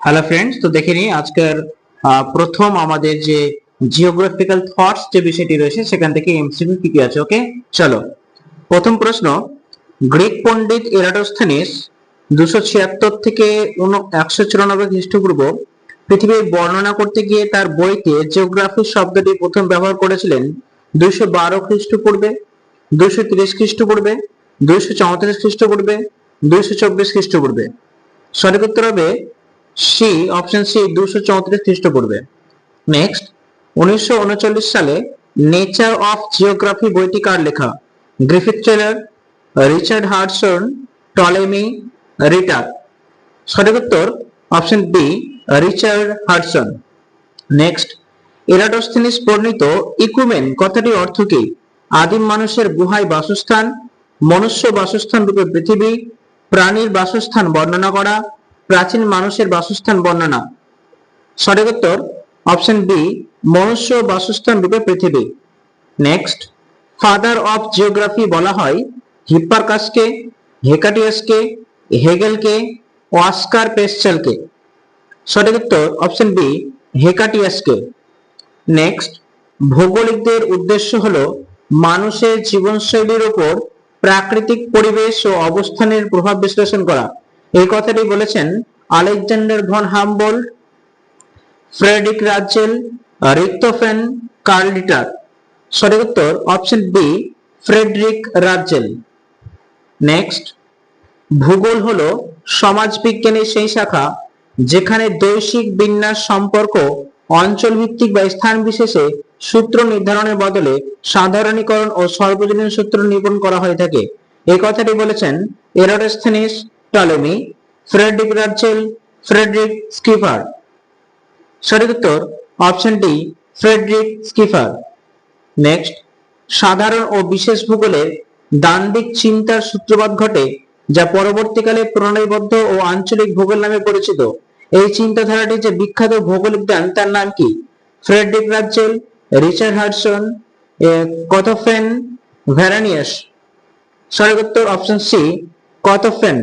Hello friends তো দেখে নিই আজকের প্রথম আমাদের যে জিওগ্রাফিক্যাল থটস যে বিষয়টি রয়েছে, সেখান থেকে এমসিকিউ কি কি আছে ওকে চলো। প্রথম প্রশ্ন, গ্রিক পণ্ডিত এরাটোস্থেনিস দুশো ছিয়াত্তর থেকে একশো চুরানব্বই খ্রিস্টপূর্ব পৃথিবীর বর্ণনা করতে গিয়ে তার বইতে জিওগ্রাফি শব্দটি প্রথম ব্যবহার করেছিলেন দুইশো বারো খ্রিস্টপূর্বে দুইশো তিরিশ খ্রিস্টপূর্বে দুইশো চৌত্রিশ খ্রিস্টপূর্বে দুইশো চব্বিশ খ্রিস্টপূর্বে। সঠিক উত্তর হবে সি অপশন সি দুশো চৌত্রিশ খ্রিস্টপূর্বে। নেক্সট উনিশশো উনচল্লিশ সালে নেচার অফ জিওগ্রাফি বইটি কার লেখা? Griffith Taylor Richard Hartshorne Ptolemy Ritter সঠিক উত্তর option B Richard Hartshorne next Eratosthenes বর্ণিত ইকুমেন কথাটি অর্থ কি? আদিম মানুষের গুহায় বাসস্থান, মনুষ্য বাসস্থান রূপে পৃথিবী, প্রাণীর বাসস্থান বর্ণনা করা প্রাচীন মানুষের বাসস্থান বর্ণনা। সঠিক উত্তর অপশন বি মনুষ্য বাসস্থান রূপে পৃথিবী। নেক্সট ফাদার অফ জিওগ্রাফি বলা হয় হিপ্পারকাসকে, হেকাটিয়াসকে, হেগেলকে ওয়াস্কার পেস্টেলকে সঠিক উত্তর অপশন বি হেকাটিয়াসকে। নেক্সট ভৌগোলিকদের উদ্দেশ্য হলো মানুষের জীবনশৈলীর উপর প্রাকৃতিক পরিবেশ ও অবস্থানের প্রভাব বিশ্লেষণ করা। এই কথাটি বলেছেন Alexander von Humboldt Friedrich Ratzel, Richthofen Carl Ritter সঠিক উত্তর option B, Friedrich Ratzel. Next, ভূগোল হলো সমাজবিজ্ঞানের সেই শাখা যেখানে দৈশিক বিন্যাস সম্পর্ক অঞ্চল ভিত্তিক বা স্থান বিশেষে সূত্র নির্ধারণের বদলে সাধারণীকরণ ও সর্বজনীন সূত্র নিরূপণ করা হয়ে থাকে। এই কথাটি বলেছেন Eratosthenes Ptolemy Friedrich Ratzel Friedrich Schaefer. সঠিক উত্তর option D Friedrich Schaefer. Next সাধারণ ও বিশেষ ভূগোলের দান্দিক চিন্তার সূত্রপাত ঘটে, যা পরবর্তীকালে প্রণালীবদ্ধ ও আঞ্চলিক ভূগোল নামে পরিচিত। এই চিন্তাধারাটি যে বিখ্যাত ভৌগোলিক জ্ঞান, তার নাম কি? ফ্রেডরিক রাজ্জেল রিচার্ড হার্সন কতফেন ভ্যারানিয়াস সঠিক উত্তর অপশন সি কতফেন।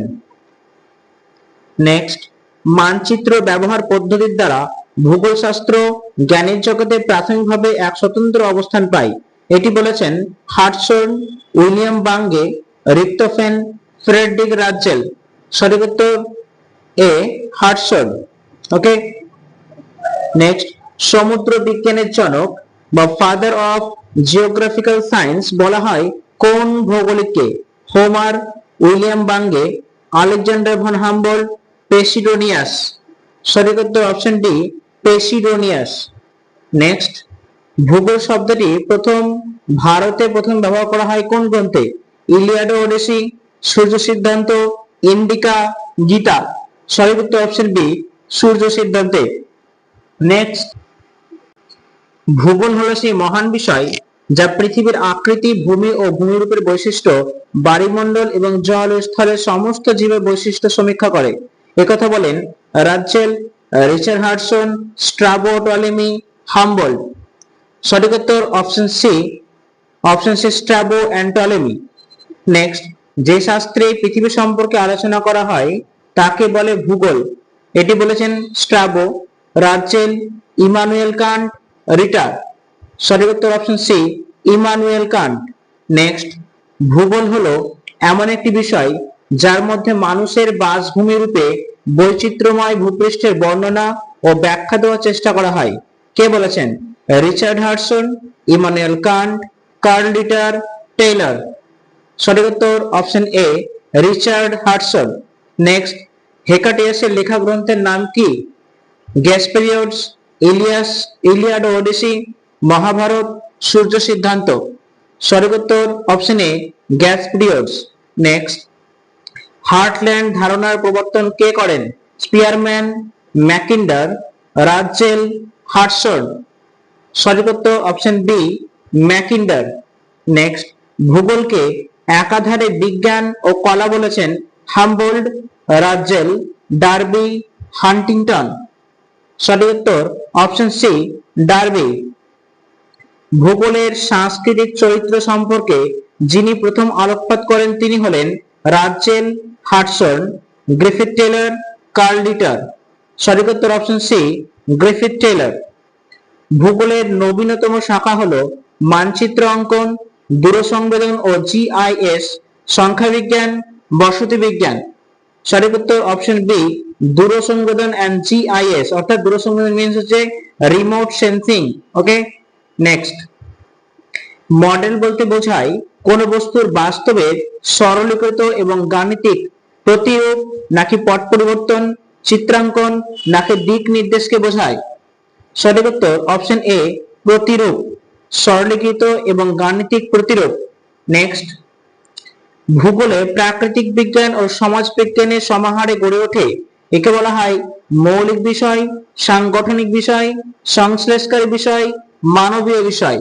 নেক্সট মানচিত্র ব্যবহার পদ্ধতির দ্বারা ভূগোলশাস্ত্র জ্ঞানের জগতে প্রাথমিকভাবে এক স্বতন্ত্র অবস্থান পায়। এটি বলেছেন Hartshorne William Bunge, Richthofen Friedrich Ratzel. সঠিক এ, হার্টসন। ওকে নেক্সট সমুদ্র বিজ্ঞানের জনক বা ফাদার অফ জিওগ্রাফিক্যাল সায়েন্স বলা হয় কোন ভৌগোলিককে? Homer William Bunge, Alexander von Humboldt Posidonius সঠিক উত্তর অপশন পেসিডোনিয়াস নেক্সট ভূগোল শব্দটি প্রথম ভারতে প্রথম ব্যবহার করা হয় কোন গ্রন্থে? ইলিয়াড ওডিসি, সূর্য সিদ্ধান্ত, ইন্ডিকা, গীতা। সঠিক উত্তর অপশন বি সূর্য সিদ্ধান্তে। নেক্সট ভূগোল হলো সেই মহান বিষয় যা পৃথিবীর আকৃতি, ভূমি ও ভূমিরূপের বৈশিষ্ট্য, বায়ুমণ্ডল এবং জল স্থলের সমস্ত জীবের বৈশিষ্ট্য সমীক্ষা করে। একথা বলেন Ratzel Richard Hartshorne, Strabo, Ptolemy, Humboldt. সঠিক উত্তর option C option C Strabo and Ptolemy. Next যে শাস্ত্রে পৃথিবী সম্পর্কে আলোচনা করা হয়, তাকে বলে ভূগোল। এটি বলেছেন স্ট্রাবো রাজ্জেল ইমানুয়েল কান্ট, রিটার। সঠিক উত্তর option C Immanuel Kant. Next ভূগোল হলো এমন একটি বিষয় যার মধ্যে মানুষের বাসভূমি রূপে বৈচিত্র্যময় ভূপৃষ্ঠের বর্ণনা ও ব্যাখ্যা দেওয়ার চেষ্টা করা হয়। কে বলেছেন? Richard Hartshorne, Immanuel Kant, Carl Ritter Taylor. সঠিক উত্তর option A, Richard Hartshorne. Next, হেকাটিয়াসের লেখা গ্রন্থের নাম কি? Ges Periodos Ilias, Iliad Odyssey, Mahabharata, Surya Siddhanta. সঠিক উত্তর option A Ges Periodos next heartland ধারণার প্রবর্তন কে করেন? স্পিয়ারম্যান ম্যাকিন্ডার রাজ্জেল হার্টসন সঠিক উত্তর অপশন বি, ম্যাকিন্ডার। নেক্সট, ভূগোলকে একাধারে বিজ্ঞান ও কলা বলেছেন হামবোল্ড রাজ্জেল ডার্বি, হান্টিংটন। সঠিক উত্তর অপশন সি, ডার্বি। ভূগোলের সাংস্কৃতিক চরিত্র সম্পর্কে যিনি প্রথম আলোকপাত করেন তিনি হলেন Ratzel Hartshorne, Griffith Taylor Carl Ritter. সঠিক উত্তর অপশন সি গ্রিফিথ টেলার ভূগোলের নবীনতম শাখা হলো মানচিত্র অঙ্কন, দূরসংবেদন ও জিআইএস, সংখ্যা বিজ্ঞান, বসতি বিজ্ঞান। সঠিক উত্তর অপশন বি দূরসংবেদন এন্ড জিআইএস। অর্থাৎ দূরসংবেদন মিন্স হচ্ছে remote sensing okay next model বলতে বোঝায় কোন বস্তুর বাস্তবে সরলীকৃত এবং গাণিতিক প্রতিরূপ নাকি পট পরিবর্তন, চিত্রাঙ্কন নাকি দিক নির্দেশকে বোঝায়? সঠিক উত্তর অপশন এ প্রতিরূপ সরলীকৃত এবং গাণিতিক প্রতিরূপ। নেক্সট ভূগোলে প্রাকৃতিক বিজ্ঞান ও সমাজ বিজ্ঞানের সমাহারে গড়ে ওঠে। একে বলা হয় মৌলিক বিষয়, সাংগঠনিক বিষয়, সংশ্লেষকারী বিষয়, মানবীয় বিষয়।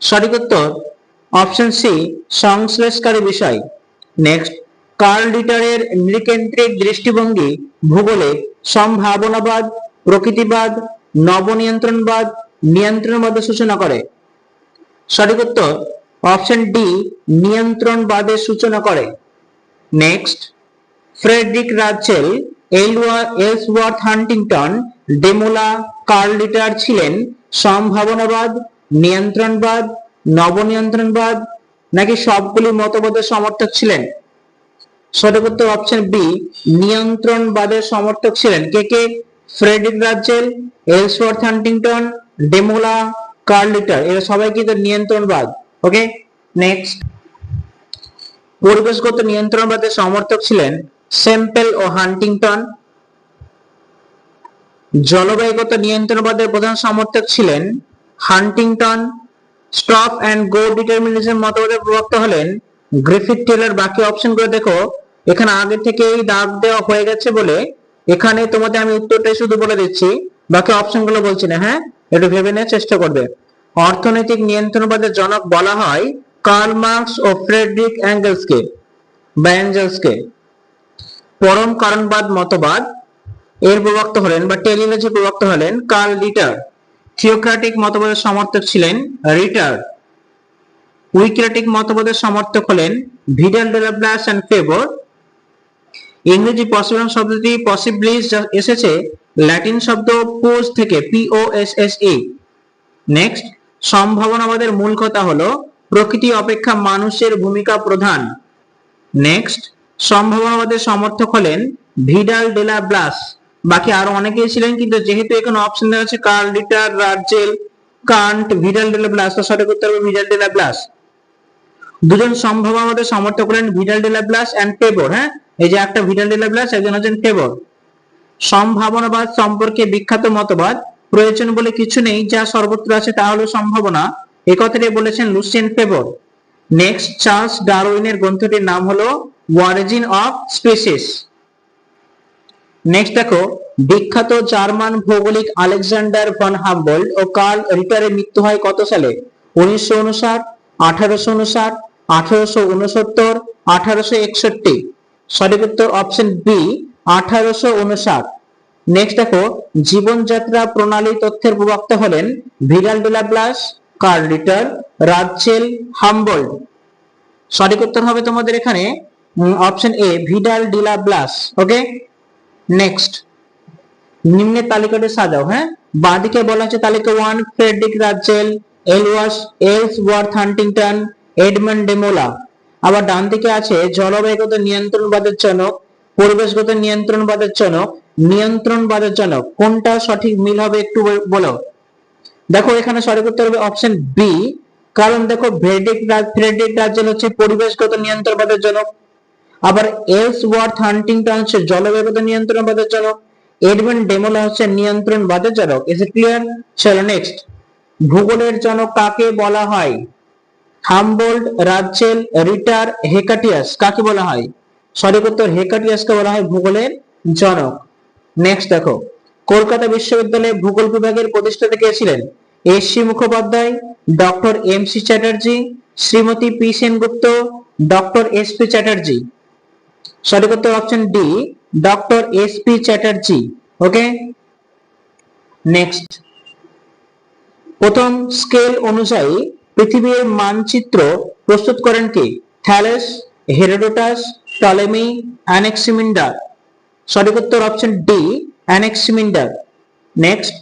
সঠিক উত্তর অপশন সি সংশ্লেষকারী বিষয়। নেক্সট কার্ল ডিটারের নৃকেন্দ্রিক দৃষ্টিভঙ্গি, ভূগোলে সম্ভাবনাবাদ, প্রকৃতিবাদ, নবনিয়ন্ত্রণবাদ, নিয়ন্ত্রণবাদের সূচনা করে। সঠিক উত্তর অপশন ডি নিয়ন্ত্রণবাদের সূচনা করে। Next Friedrich Ratzel Ellsworth Huntington Demolins Carl Ritter ছিলেন সম্ভাবনাবাদ, নিয়ন্ত্রণবাদ নবনিয়ন্ত্রণবাদ নাকি সবগুলি মতবাদের সমর্থক ছিলেন? সঠিক উত্তর অপশন বি নিয়ন্ত্রণবাদের সমর্থক ছিলেন। কে কে? Friedrich Ratzel Ellsworth Huntington, Demolins Carl Ritter এরা সবাই কিন্তু নিয়ন্ত্রণবাদ। ওকে নেক্সট পরিবেশগত নিয়ন্ত্রণবাদের সমর্থক ছিলেন সেম্পেল ও হান্টিংটন। জলবায়ুগত নিয়ন্ত্রণবাদের প্রধান সমর্থক ছিলেন Huntington stop and go determinism মতবাদের প্রবক্তা হলেন, গ্রিফিথ টেলার বাকি অপশনগুলো দেখো, এখানে আগে থেকেই দাগ দেওয়া হয়ে গেছে বলে, এখানে তোমাদের আমি উত্তরটাই শুধু বলে দিচ্ছি, বাকি অপশনগুলো বলছি না হ্যাঁ? একটু ভেবে নেওয়ার চেষ্টা করবে। অর্থনৈতিক নিয়ন্ত্রণবাদের জনক বলা হয় কার্ল মার্কস ও ফ্রেডরিক অ্যাঙ্গেলসকে, বা অ্যাঞ্জেলসকে। পরম কারণবাদ মতবাদ, এর প্রবক্তা হলেন, বা টেলিলজির প্রবক্তা হলেন কার্ল রিটার থিওক্রাটিক মতবাদের সমর্থক ছিলেন রিটার। উইক্রেটিক মতবাদের সমর্থক হলেন Vidal de la Blache and Febvre. ইংরেজি পসিবল শব্দটি পসিবলি এসেছে ল্যাটিন শব্দ পোজ থেকে P O S S E next সম্ভাবনাবাদের মূল কথা হলো প্রকৃতি অপেক্ষা মানুষের ভূমিকা প্রধান। নেক্সট সম্ভাবনাবাদের সমর্থক হলেন ভিডাল ডেলা ব্লাস। বাকি আরও অনেকেই ছিলেন, কিন্তু যেহেতু এখানে অপশন দেওয়া আছে Carl Ritter Ratzel Kant Vidal de la Blache, তো সঠিক উত্তর হবে ভিডাল ডেলা ব্লাস। দুজন সম্ভব আমাদের সমর্থক হলেন ভিডাল ডেলা ব্লাস এন্ড টেবর হ্যাঁ? এই যে একটা ভিডাল ডেলা ব্লাস, একজন হচ্ছেন টেবর সম্ভাবনাবাদ সম্পর্কে বিখ্যাত মতবাদ, প্রয়োজন বলে কিছু নেই, যা সর্বত্র আছে তা হলো সম্ভাবনা। এই কথাটি বলেছেন লুসিয়ান ফেবর নেক্সট, চার্লস ডারউইনের গ্রন্থটির নাম হলো ওয়ারিজিন অফ স্পিসিস। নেক্সট দেখো, বিখ্যাত জার্মান ভৌগোলিক আলেকজান্ডার ভন হাম্বোল্ড ও কার্ল রিটারের মৃত্যু হয় কত সালে? উনিশশো উনষাট, আঠারোশো উনষাট, আঠারোশো উনসত্তর, আঠারোশো একষট্টি। সঠিক উত্তর অপশন বি আঠারোশো উনষাট। নেক্সট দেখো, জীবনযাত্রা প্রণালী তথ্যের প্রবক্তা হলেন Vidal de la Blache, Carl Ritter Ratzel Humboldt. সঠিক উত্তর হবে তোমাদের এখানে option A Vidal de la Blache okay next নিম্নের তালিকাটি সাজাও হ্যাঁ? বাঁদিকে বলা হচ্ছে তালিকা ওয়ান ফ্রেডরিক রাজেল এলওয়াস Ellsworth Huntington Edmond Demolins আবার ডান দিকে আছে, জলবায়ুগত নিয়ন্ত্রণবাদের জনক, পরিবেশগত নিয়ন্ত্রণবাদের জনক নিয়ন্ত্রণবাদের জনক। কোনটা সঠিক মিল হবে একটু বল- দেখো, এখানে সঠিক উত্তর হবে অপশন বি কারণ দেখো ভ্রেডিক ফ্রেডরিক রাজেল হচ্ছে পরিবেশগত নিয়ন্ত্রণবাদের জনক। আবার এলস ওয়ার্থ হান্টিংটন হচ্ছে জলবায়ুগত নিয়ন্ত্রণবাদের জনক এডমন্ড ডেমোলা হচ্ছে নিয়ন্ত্রণবাদের জনক ইজ ইট ক্লিয়ার চলো নেক্সট ভূগোলের জনক কাকে বলা হয়? হামবোল্ড রাজেল রিটার হেকাটিয়াস কাকে বলা হয়? সঠিক উত্তর হেকাটিয়াসকে বলা হয় ভূগোলের জনক নেক্সট দেখো। কলকাতা বিশ্ববিদ্যালয়ে ভূগোল বিভাগের প্রতিষ্ঠাতা কে ছিলেন? S C Mukhopadhyay, doctor M C Chatterjee, Shrimati P Sengupta, doctor S P Chatterjee. সঠিক উত্তর option D doctor S P Chatterjee okay next প্রথম স্কেল অনুযায়ী পৃথিবীর মানচিত্র প্রস্তুত করেন কে? থ্যালেস হেরোডোটাস টলেমি অ্যানেক্সিমিন্ডার সঠিক উত্তর অপশন ডি অ্যানেক্সিমিন্ডার নেক্সট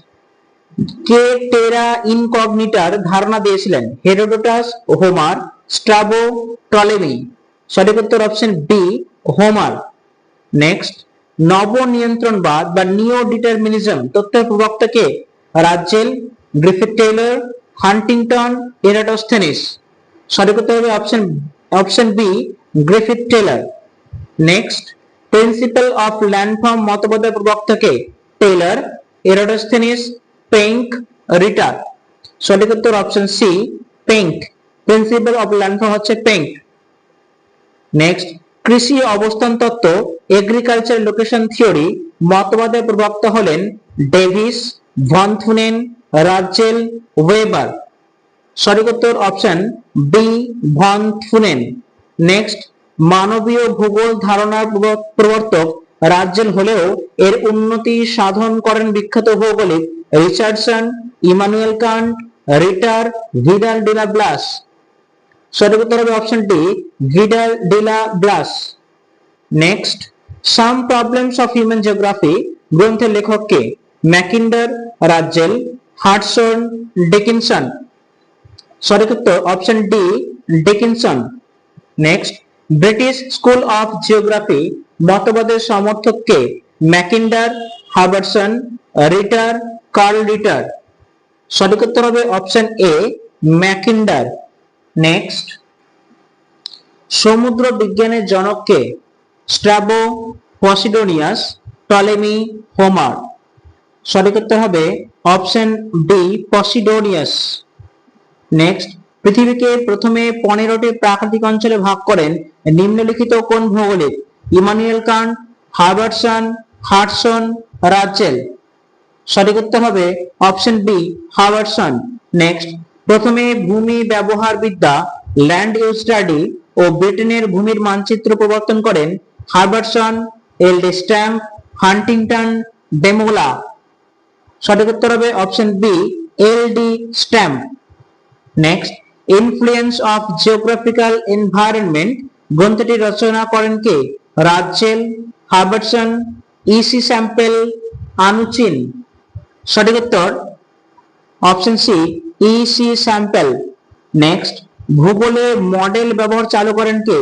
কে টেরা ইনকগনিটার ধারণা দিয়েছিলেন? হেরোডোটাস হোমার স্ট্রাবো টলেমি সঠিক উত্তর অপশন বি হোমার নেক্সট নব নিয়ন্ত্রণবাদ বা নিও ডিটারমিনিজম তথ্যের প্রবক্তা কে? Ratzel Griffith Taylor Huntington Eratosthenes সঠিক উত্তর হবে option option B Griffith Taylor next principal of landform মতবাদের প্রবক্তা কে? টেইলর এরাটোস্থেনিস পেঙ্ক রিটার সঠিক উত্তর option C Penck principal of landform হচ্ছে পেঙ্ক নেক্সট কৃষি অবস্থান তত্ত্ব এগ্রিকালচার লোকেশন থিওরি মতবাদের প্রবক্তা হলেন ডেভিস ভনথুনেন রাজ্জেল ওয়েবার। সঠিক উত্তর অপশন বি, ভনথুনেন। নেক্সট, মানবীয় ভূগোল ধারণার প্রবর্তক রাজ্জেল হলেও এর উন্নতি সাধন করেন বিখ্যাত ভৌগোলিক Richardson, Immanuel Kant, Ritter Vidal de la Blache. সঠিক উত্তর হবে option D Vidal de la Blache next some problems of human geography গ্রন্থের লেখক কে? ম্যাকিন্ডার রাজ্জেল হার্টসন ডিকিনসন সঠিক উত্তর option D Dickinson next British school of geography মতবাদের সমর্থক কে? ম্যাকিন্ডার হার্বারসন রিটার কার্ল রিটার সঠিক উত্তর হবে অপশন এ ম্যাকিন্ডার নেক্সট সমুদ্র বিজ্ঞানের জনক কে স্ট্রাবো পসিডোনিয়াস টলেমি হোমার সঠিক উত্তর হবে অপশন ডি পসিডোনিয়াস নেক্সট পৃথিবীকে প্রথমে পনেরোটি প্রাকৃতিক অঞ্চলে ভাগ করেন নিম্নলিখিত কোন ভৌগোলিক? Immanuel Kant Herbertson, Hartshorne, Ratzel. সঠিক উত্তর হবে অপশন বি হার্বার্টসন। নেক্সট প্রথমে ভূমি ব্যবহার বিদ্যা ল্যান্ড ইউজ স্টাডি ও ব্রিটেনের ভূমির মানচিত্র প্রবর্তন করেন Herbertson L D Stamp, Huntington, Demolins. সঠিক উত্তর হবে option B L D Stamp. Next influence of geographical environment গ্রন্থটি রচনা করেন কে? রাজ্জেল হার্বার্টসন ইসি স্যাম্পেল, আনুচিন। সঠিক উত্তর option C E C Semple. Next ভূগোলে মডেল ব্যবহার চালু করেন কে?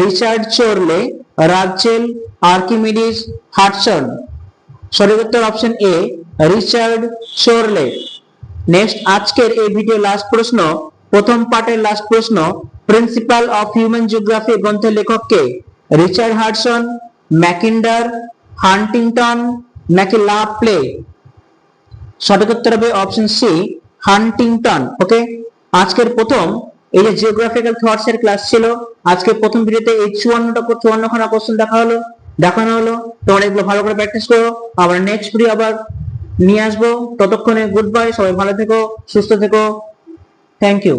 Richard Chorley Ratzel Archimedes Hartshorne সঠিক উত্তর option A Richard Chorley next আজকের এই ভিডিও লাস্ট প্রশ্ন, প্রথম পার্টের লাস্ট প্রশ্ন প্রিন্সিপাল অফ হিউম্যান জিওগ্রাফি গ্রন্থের লেখক কে? রিচার্ড হার্টসন ম্যাকিন্ডার হান্টিংটন নাকি লাপ্লে সঠিক উত্তর হবে অপশন সি হান্টিংটন, ওকে? আজকের প্রথম, এই যে জিওগ্রাফিক্যাল থটস এর ক্লাস ছিল আজকে প্রথম ভিডিওতে এই চুয়ান্নটা চুয়ান্ন খানা কোশ্চেন দেখা হলো, দেখানো হলো, তোমরা এগুলো ভালো করে প্র্যাকটিস করো। আবার নেক্সট ভিডিও আবার নিয়ে আসব। ততক্ষণে গুড বাই সবাই ভালো থেকো, সুস্থ থেকো। Thank you